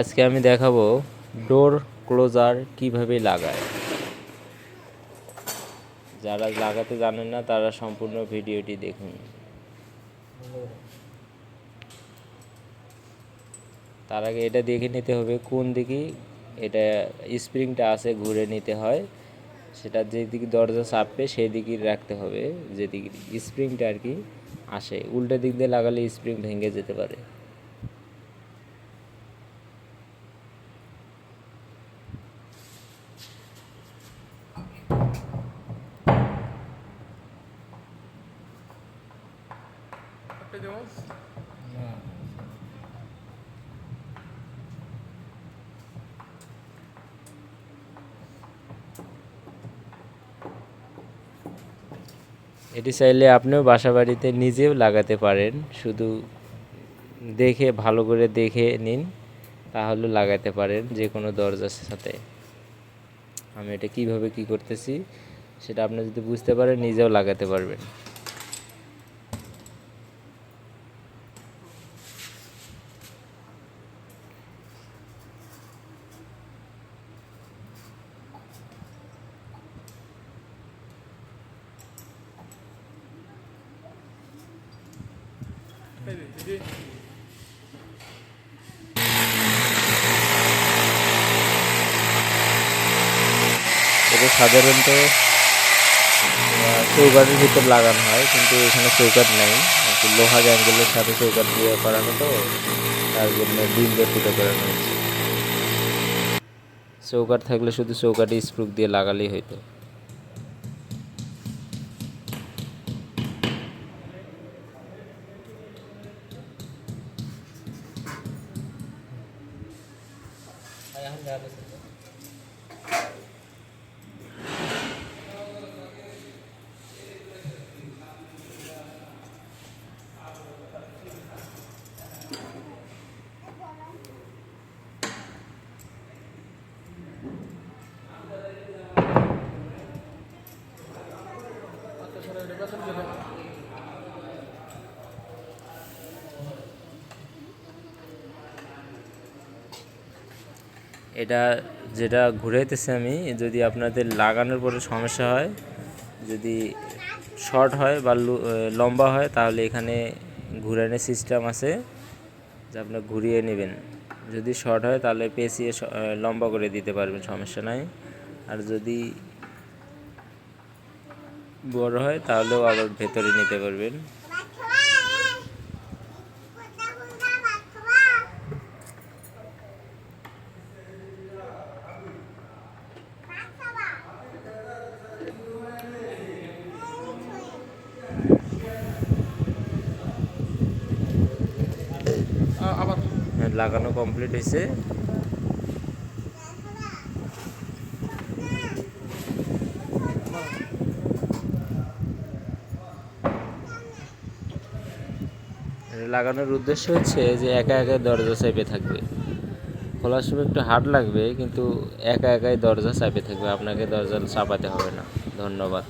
আজকে আমি দেখাবো ডোর ক্লোজার কীভাবে লাগায়। যারা লাগাতে জানেন না, তারা সম্পূর্ণ ভিডিওটি দেখুন। তার আগে এটা দেখে নিতে হবে, কোন দিকে এটা স্প্রিংটা আছে ঘুরে নিতে হয়। সেটা যেদিকে দরজা চাপবে সেই দিকে রাখতে হবে, যেদিকে স্প্রিংটা আর কি আসে। উল্টো দিক দিয়ে লাগালে স্প্রিং ভেঙে যেতে পারে। এটি চাইলে আপনিও বাসা বাড়িতে নিজেও লাগাতে পারেন। শুধু দেখে, ভালো করে দেখে নিন, তাহলে লাগাতে পারেন যে কোনো দরজার সাথে। আমি এটা কীভাবে কি করতেছি, সেটা আপনি যদি বুঝতে পারেন, নিজেও লাগাতে পারবেন। এটা সাধারণত আহ, চৌকাঠের ভিতর লাগানো হয় কিন্তু এখানে চৌকাঠ নেই। লোহা অ্যাঙ্গেলের সাথে চৌকাঠ দিয়ে করানো তো তার জন্য ডিল দিয়ে ফুটো করানো হচ্ছে চৌকাঠ থাকলে শুধু চৌকাঠে স্প্রুক দিয়ে লাগালেই হইতো। ayahanda ada satu. Terima kasih. এটা যেটা ঘুরাইতেছি আমি, যদি আপনাদের লাগানোর পরে সমস্যা হয়, যদি শর্ট হয় বা লম্বা হয়, তাহলে এখানে ঘুরানোর সিস্টেম আছে যে আপনার ঘুরিয়ে নেবেন। যদি শর্ট হয়, তাহলে পেঁচিয়ে লম্বা করে দিতে পারবেন, সমস্যা নাই। আর যদি বড় হয়, তাহলেও আবার ভেতরে নিতে পারবেন। আবার লাগানো কমপ্লিট হয়েছে। লাগানোর উদ্দেশ্য হচ্ছে যে একা একাই দরজা চাপে থাকবে। খোলার সময় একটু হার্ড লাগবে, কিন্তু একা একাই দরজা চাপে থাকবে। আপনাকে দরজা চাপাতে হবে না। ধন্যবাদ।